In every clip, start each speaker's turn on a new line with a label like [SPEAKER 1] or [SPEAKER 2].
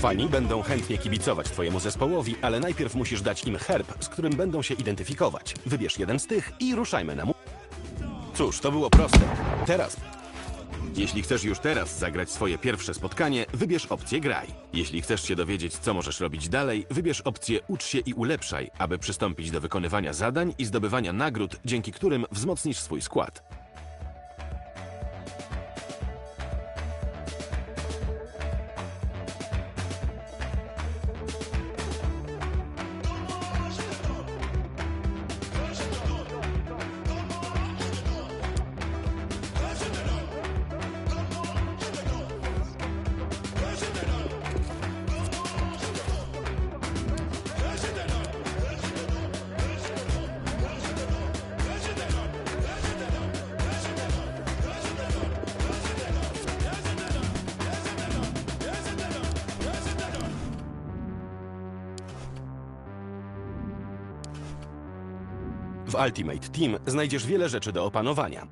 [SPEAKER 1] Fani będą chętnie kibicować twojemu zespołowi, ale najpierw musisz dać im herb, z którym będą się identyfikować. Wybierz jeden z tych i ruszajmy na mu... Cóż, to było proste. Teraz... Jeśli chcesz już teraz zagrać swoje pierwsze spotkanie, wybierz opcję graj. Jeśli chcesz się dowiedzieć, co możesz robić dalej, wybierz opcję ucz się i ulepszaj, aby przystąpić do wykonywania zadań i zdobywania nagród, dzięki którym wzmocnisz swój skład. Ultimate Team znajdziesz wiele rzeczy do opanowania.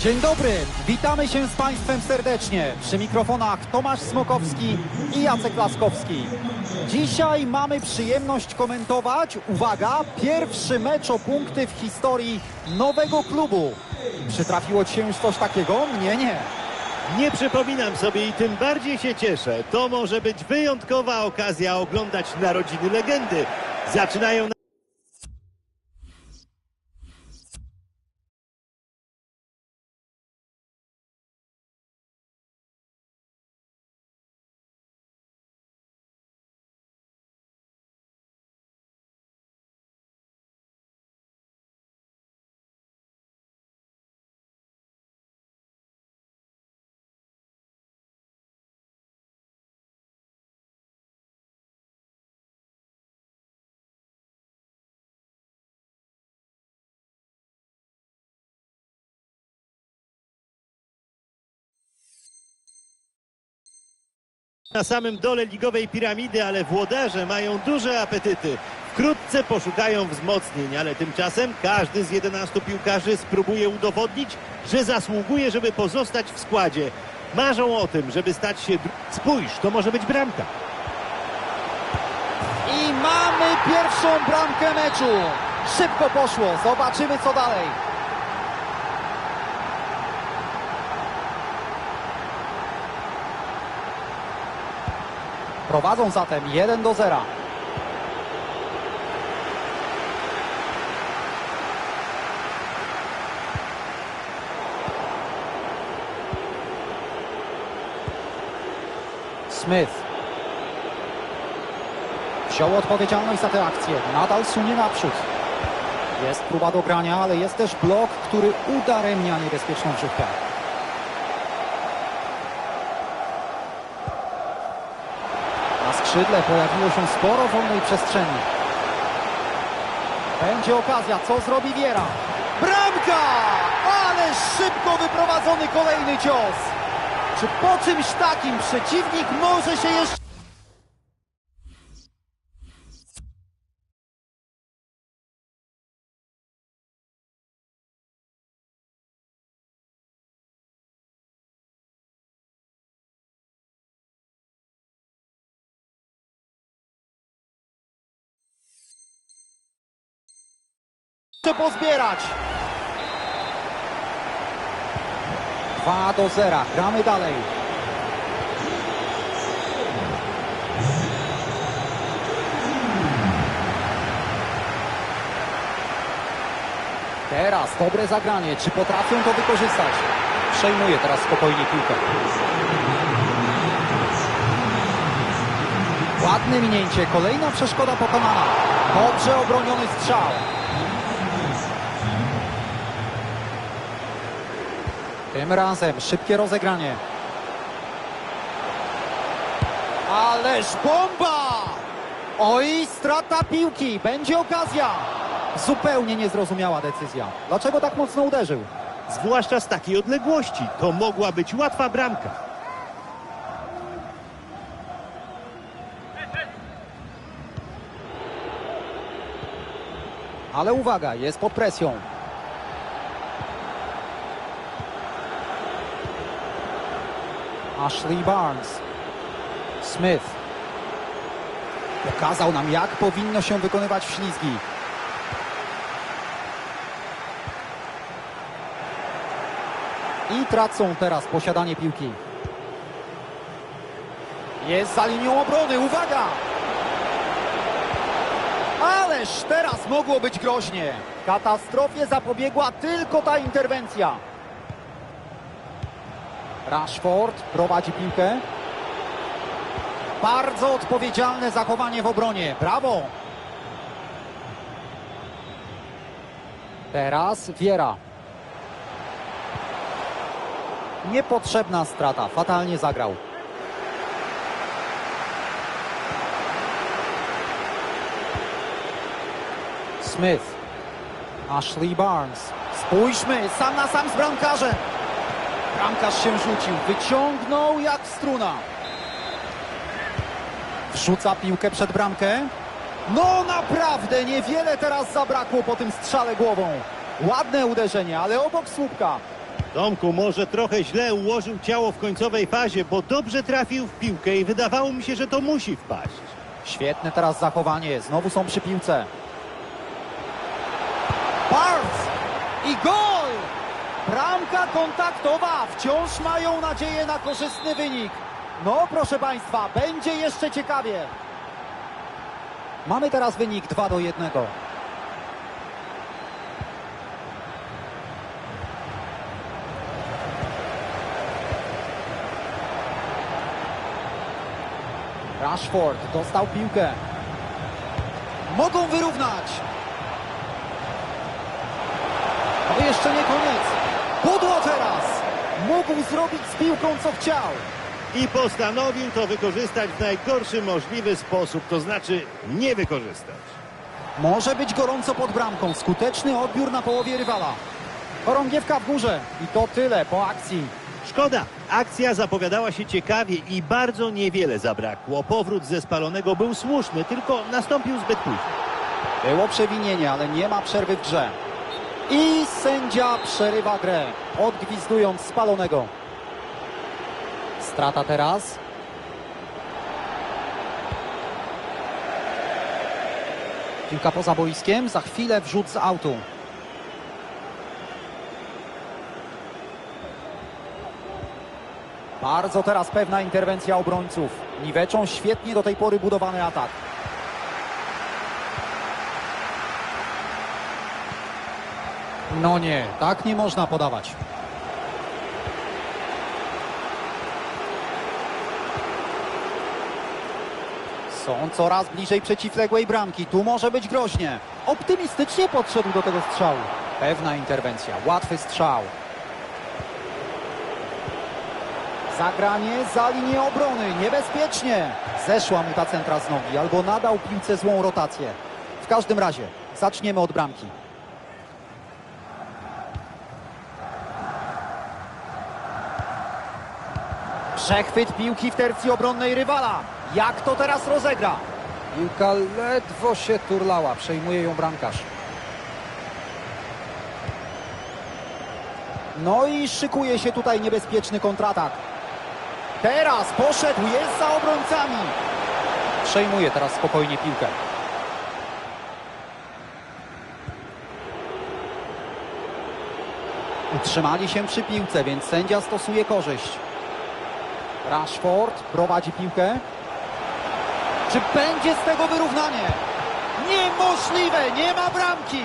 [SPEAKER 2] Dzień dobry, witamy się z Państwem serdecznie. Przy mikrofonach Tomasz Smokowski i Jacek Laskowski. Dzisiaj mamy przyjemność komentować, uwaga, pierwszy mecz o punkty w historii nowego klubu. Przytrafiło Ci się już coś takiego? Mnie nie.
[SPEAKER 3] Nie przypominam sobie i tym bardziej się cieszę. To może być wyjątkowa okazja oglądać narodziny legendy. Zaczynają na... samym dole ligowej piramidy, ale włodarze mają duże apetyty. Wkrótce poszukają wzmocnień, ale tymczasem każdy z 11 piłkarzy spróbuje udowodnić, że zasługuje, żeby pozostać w składzie. Marzą o tym, żeby stać się... Spójrz, to może być bramka.
[SPEAKER 2] I mamy pierwszą bramkę meczu. Szybko poszło, zobaczymy co dalej. Prowadzą zatem 1 do 0. Smith. Wziął odpowiedzialność za tę akcję. Nadal sunie naprzód. Jest próba dogrania, ale jest też blok, który udaremnia niebezpieczną wrzutkę. Skrzydle pojawiło się sporo wolnej przestrzeni. Będzie okazja, co zrobi Wiera. Bramka! Ale szybko wyprowadzony kolejny cios. Czy po czymś takim przeciwnik może się jeszcze... Pozbierać. 2 do 0. Gramy dalej. Teraz dobre zagranie. Czy potrafią to wykorzystać? Przejmuje teraz spokojnie piłkę. Ładne minięcie. Kolejna przeszkoda pokonana. Dobrze obroniony strzał. Tym razem szybkie rozegranie. Ależ bomba! Oj, strata piłki. Będzie okazja. Zupełnie niezrozumiała decyzja. Dlaczego tak mocno uderzył?
[SPEAKER 3] Zwłaszcza z takiej odległości. To mogła być łatwa bramka.
[SPEAKER 2] Ale uwaga, jest pod presją. Ashley Barnes. Smith. Pokazał nam, jak powinno się wykonywać ślizgi. I tracą teraz posiadanie piłki. Jest za linią obrony, uwaga! Ależ teraz mogło być groźnie. Katastrofie zapobiegła tylko ta interwencja. Rashford prowadzi piłkę. Bardzo odpowiedzialne zachowanie w obronie. Brawo! Teraz Wiera. Niepotrzebna strata. Fatalnie zagrał. Smith. Ashley Barnes. Spójrzmy, sam na sam z bramkarzem. Bramkarz się rzucił, wyciągnął jak struna. Wrzuca piłkę przed bramkę. No naprawdę, niewiele teraz zabrakło po tym strzale głową. Ładne uderzenie, ale obok słupka.
[SPEAKER 3] Tomku może trochę źle ułożył ciało w końcowej fazie, bo dobrze trafił w piłkę i wydawało mi się, że to musi wpaść.
[SPEAKER 2] Świetne teraz zachowanie, znowu są przy piłce. Barnes i gol! Bramka kontaktowa, wciąż mają nadzieję na korzystny wynik. No proszę Państwa, będzie jeszcze ciekawie. Mamy teraz wynik 2 do 1. Rashford dostał piłkę. Mogą wyrównać. To jeszcze nie koniec. Pudło teraz. Mógł zrobić z piłką co chciał.
[SPEAKER 3] I postanowił to wykorzystać w najgorszy możliwy sposób, to znaczy nie wykorzystać.
[SPEAKER 2] Może być gorąco pod bramką. Skuteczny odbiór na połowie rywala. Chorągiewka w górze. I to tyle po akcji.
[SPEAKER 3] Szkoda, akcja zapowiadała się ciekawie i bardzo niewiele zabrakło. Powrót ze spalonego był słuszny, tylko nastąpił zbyt późno.
[SPEAKER 2] Było przewinienie, ale nie ma przerwy w grze. I sędzia przerywa grę, odgwizdując spalonego. Strata teraz. Piłka poza boiskiem, za chwilę wrzut z autu. Bardzo teraz pewna interwencja obrońców. Niweczą świetnie do tej pory budowany atak. No nie, tak nie można podawać. Są coraz bliżej przeciwległej bramki. Tu może być groźnie. Optymistycznie podszedł do tego strzału. Pewna interwencja, łatwy strzał. Zagranie za linię obrony, niebezpiecznie. Zeszła mu ta centra z nogi, albo nadał piłce złą rotację. W każdym razie, zaczniemy od bramki. Przechwyt piłki w tercji obronnej rywala. Jak to teraz rozegra? Piłka ledwo się turlała. Przejmuje ją bramkarz. No i szykuje się tutaj niebezpieczny kontratak. Teraz poszedł, jest za obrońcami. Przejmuje teraz spokojnie piłkę. Utrzymali się przy piłce, więc sędzia stosuje korzyść. Rashford prowadzi piłkę. Czy będzie z tego wyrównanie? Niemożliwe, nie ma bramki!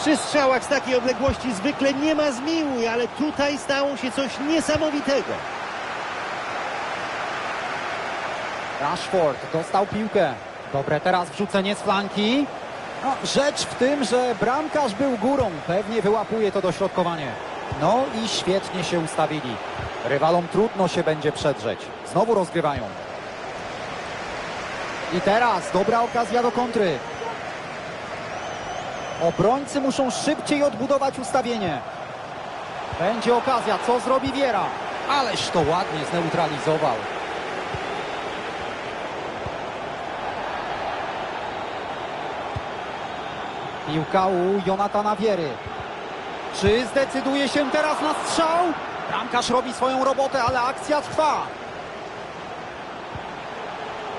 [SPEAKER 3] Przy strzałach z takiej odległości zwykle nie ma zmiłuj, ale tutaj stało się coś niesamowitego.
[SPEAKER 2] Rashford dostał piłkę. Dobre teraz wrzucenie z flanki. No, rzecz w tym, że bramkarz był górą. Pewnie wyłapuje to dośrodkowanie. No i świetnie się ustawili. Rywalom trudno się będzie przedrzeć. Znowu rozgrywają. I teraz dobra okazja do kontry. Obrońcy muszą szybciej odbudować ustawienie. Będzie okazja, co zrobi Wiera. Ależ to ładnie zneutralizował. Piłka u Jonatana Wiery. Czy zdecyduje się teraz na strzał? Bramkarz robi swoją robotę, ale akcja trwa.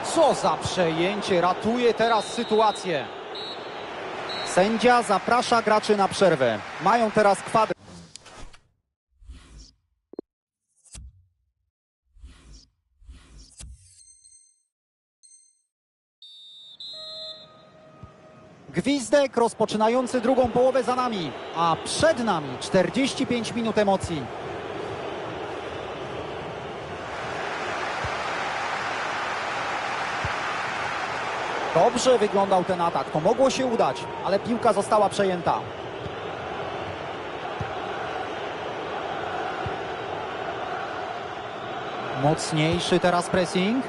[SPEAKER 2] Co za przejęcie, ratuje teraz sytuację. Sędzia zaprasza graczy na przerwę. Mają teraz kwadrat. Gwizdek rozpoczynający drugą połowę za nami, a przed nami 45 minut emocji. Dobrze wyglądał ten atak, to mogło się udać, ale piłka została przejęta. Mocniejszy teraz pressing.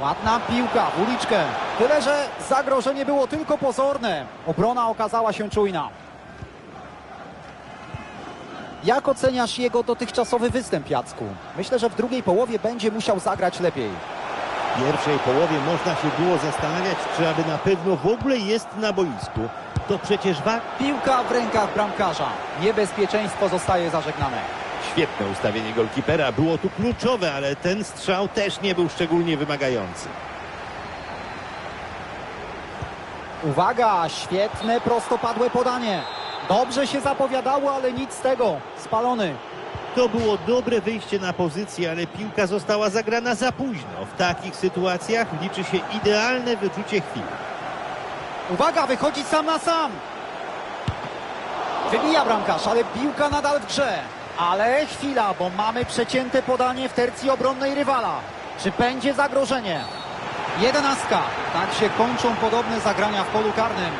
[SPEAKER 2] Ładna piłka w uliczkę. Tyle, że zagrożenie było tylko pozorne. Obrona okazała się czujna. Jak oceniasz jego dotychczasowy występ, Jacku? Myślę, że w drugiej połowie będzie musiał zagrać lepiej.
[SPEAKER 3] W pierwszej połowie można się było zastanawiać, czy aby na pewno w ogóle jest na boisku. To przecież wa...
[SPEAKER 2] Piłka w rękach bramkarza. Niebezpieczeństwo zostaje zażegnane.
[SPEAKER 3] Świetne ustawienie golkipera, było tu kluczowe, ale ten strzał też nie był szczególnie wymagający.
[SPEAKER 2] Uwaga, świetne prostopadłe podanie. Dobrze się zapowiadało, ale nic z tego. Spalony.
[SPEAKER 3] To było dobre wyjście na pozycję, ale piłka została zagrana za późno. W takich sytuacjach liczy się idealne wyczucie chwili.
[SPEAKER 2] Uwaga, wychodzi sam na sam. Wybija bramkarz, ale piłka nadal w grze. Ale chwila, bo mamy przecięte podanie w tercji obronnej rywala. Czy będzie zagrożenie? Jedenastka. Tak się kończą podobne zagrania w polu karnym.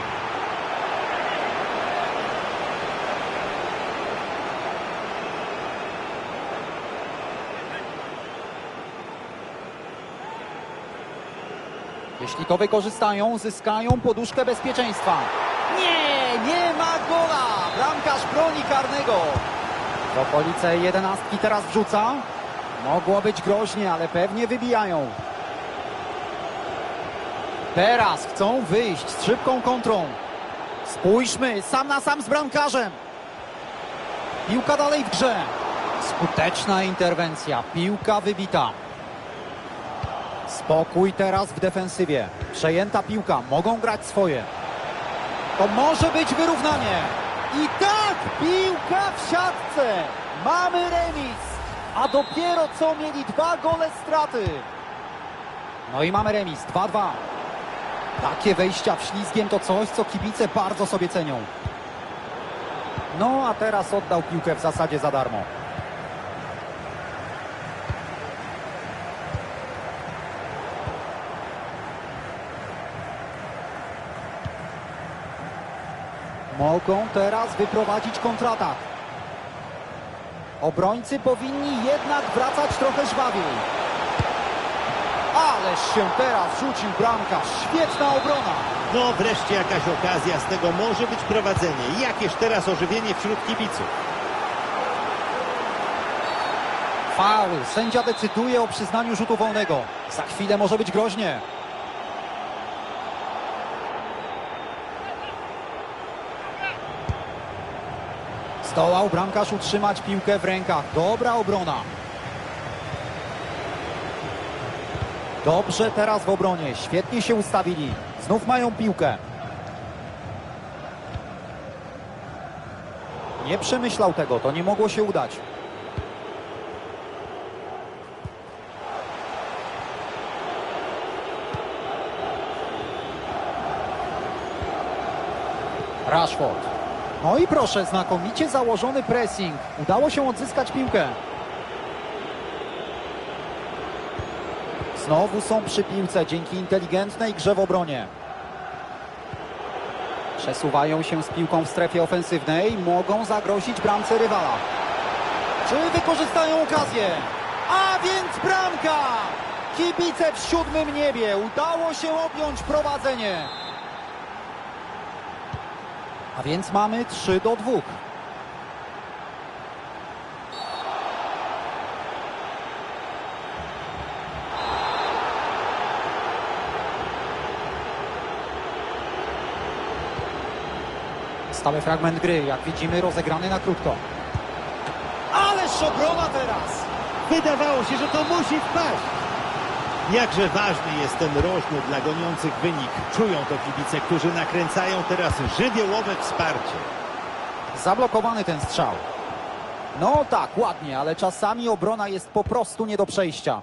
[SPEAKER 2] Jeśli to wykorzystają, zyskają poduszkę bezpieczeństwa. Nie, nie ma gola! Bramkarz broni karnego. W okolice jedenastki teraz wrzuca. Mogło być groźnie, ale pewnie wybijają. Teraz chcą wyjść z szybką kontrą. Spójrzmy, sam na sam z bramkarzem. Piłka dalej w grze. Skuteczna interwencja, piłka wybita. Spokój teraz w defensywie. Przejęta piłka, mogą grać swoje. To może być wyrównanie. I tak, piłka w siatce. Mamy remis. A dopiero co mieli dwa gole straty. No i mamy remis, 2-2. Takie wejścia w ślizgiem to coś, co kibice bardzo sobie cenią. No a teraz oddał piłkę w zasadzie za darmo. Mogą teraz wyprowadzić kontratak. Obrońcy powinni jednak wracać trochę żwawiej. Ależ się teraz rzucił bramkarz. Świetna obrona.
[SPEAKER 3] No wreszcie jakaś okazja, z tego może być prowadzenie. Jakież teraz ożywienie wśród kibiców.
[SPEAKER 2] Faul. Sędzia decyduje o przyznaniu rzutu wolnego. Za chwilę może być groźnie. Zdołał bramkarz utrzymać piłkę w rękach. Dobra obrona. Dobrze teraz w obronie. Świetnie się ustawili. Znów mają piłkę. Nie przemyślał tego, to nie mogło się udać. Rashford. No i proszę, znakomicie założony pressing. Udało się odzyskać piłkę. Znowu są przy piłce dzięki inteligentnej grze w obronie. Przesuwają się z piłką w strefie ofensywnej. Mogą zagrozić bramce rywala. Czy wykorzystają okazję? A więc bramka! Kibice w siódmym niebie. Udało się objąć prowadzenie. A więc mamy 3 do 2. Stały fragment gry, jak widzimy, rozegrany na krótko. Ależ obrona teraz!
[SPEAKER 3] Wydawało się, że to musi wpaść. Jakże ważny jest ten rożny dla goniących wynik. Czują to kibice, którzy nakręcają teraz żywiołowe wsparcie.
[SPEAKER 2] Zablokowany ten strzał. No tak, ładnie, ale czasami obrona jest po prostu nie do przejścia.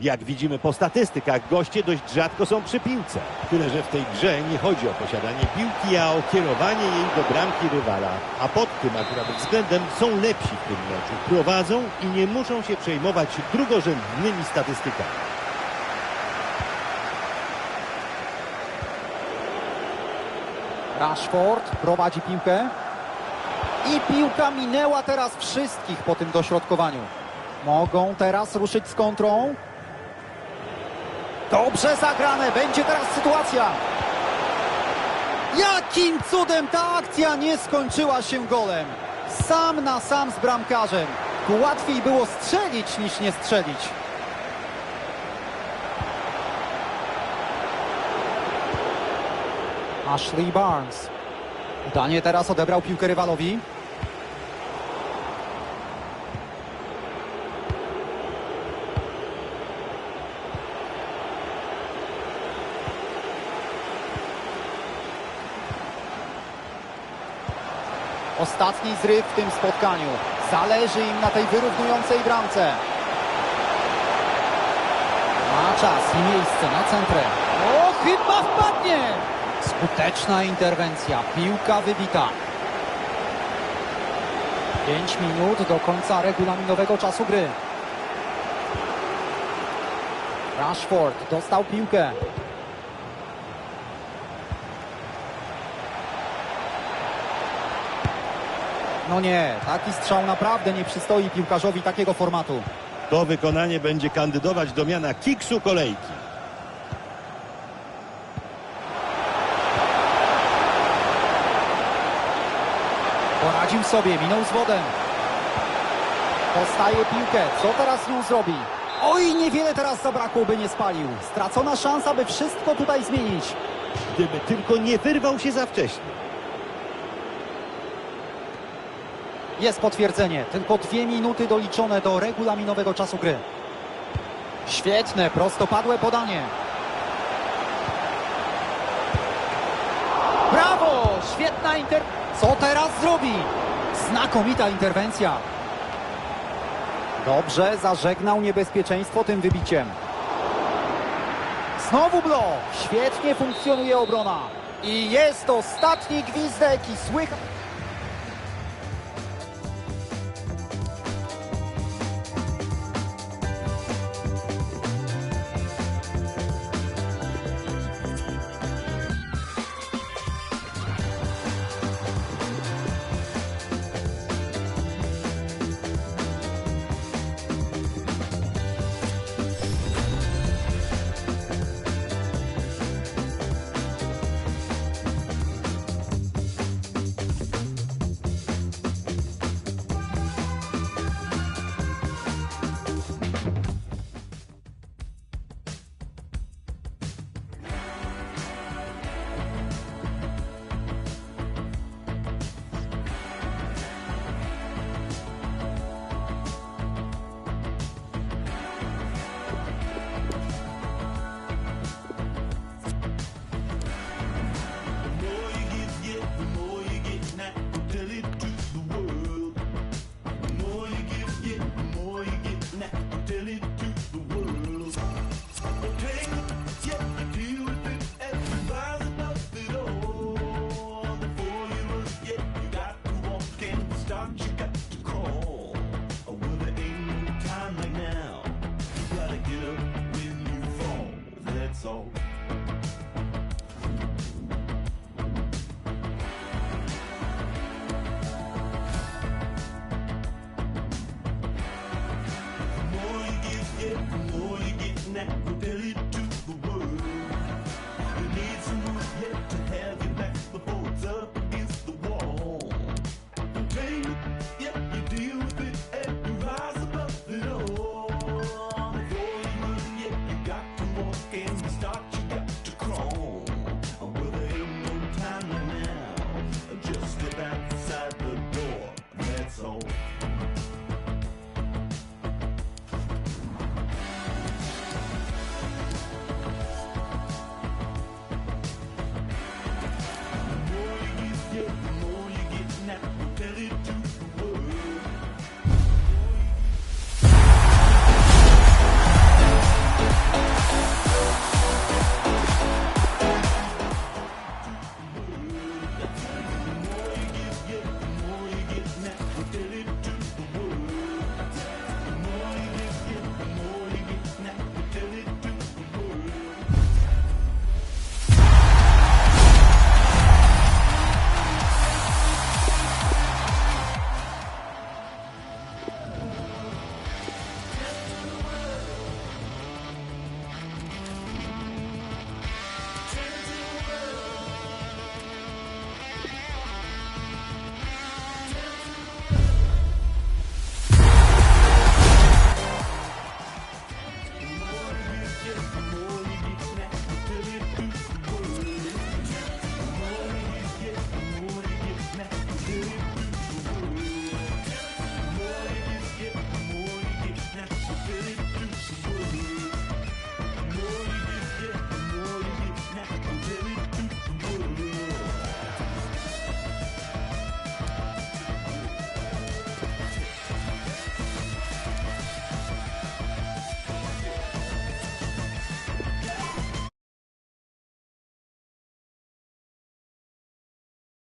[SPEAKER 3] Jak widzimy po statystykach, goście dość rzadko są przy piłce. Tyle, że w tej grze nie chodzi o posiadanie piłki, a o kierowanie jej do bramki rywala. A pod tym akurat względem są lepsi w tym meczu. Prowadzą i nie muszą się przejmować drugorzędnymi statystykami.
[SPEAKER 2] Rashford prowadzi piłkę. I piłka minęła teraz wszystkich po tym dośrodkowaniu. Mogą teraz ruszyć z kontrą. Dobrze zagrane, będzie teraz sytuacja. Jakim cudem ta akcja nie skończyła się golem? Sam na sam z bramkarzem. Łatwiej było strzelić niż nie strzelić. Ashley Barnes. Udanie teraz odebrał piłkę rywalowi. Ostatni zryw w tym spotkaniu. Zależy im na tej wyrównującej bramce. Ma czas i miejsce na centrę. O, chyba wpadnie! Skuteczna interwencja. Piłka wybita. 5 minut do końca regulaminowego czasu gry. Rashford dostał piłkę. No nie, taki strzał naprawdę nie przystoi piłkarzowi takiego formatu.
[SPEAKER 3] To wykonanie będzie kandydować do miana kiksu kolejki.
[SPEAKER 2] Poradził sobie, minął z wodem. Dostaje piłkę, co teraz nią zrobi? Oj, niewiele teraz zabrakło, by nie spalił. Stracona szansa, by wszystko tutaj zmienić.
[SPEAKER 3] Gdyby tylko nie wyrwał się za wcześnie.
[SPEAKER 2] Jest potwierdzenie, tylko dwie minuty doliczone do regulaminowego czasu gry. Świetne, prostopadłe podanie. Brawo! Świetna inter... Co teraz zrobi? Znakomita interwencja. Dobrze, zażegnał niebezpieczeństwo tym wybiciem. Znowu blok. Świetnie funkcjonuje obrona. I jest ostatni gwizdek i słychać...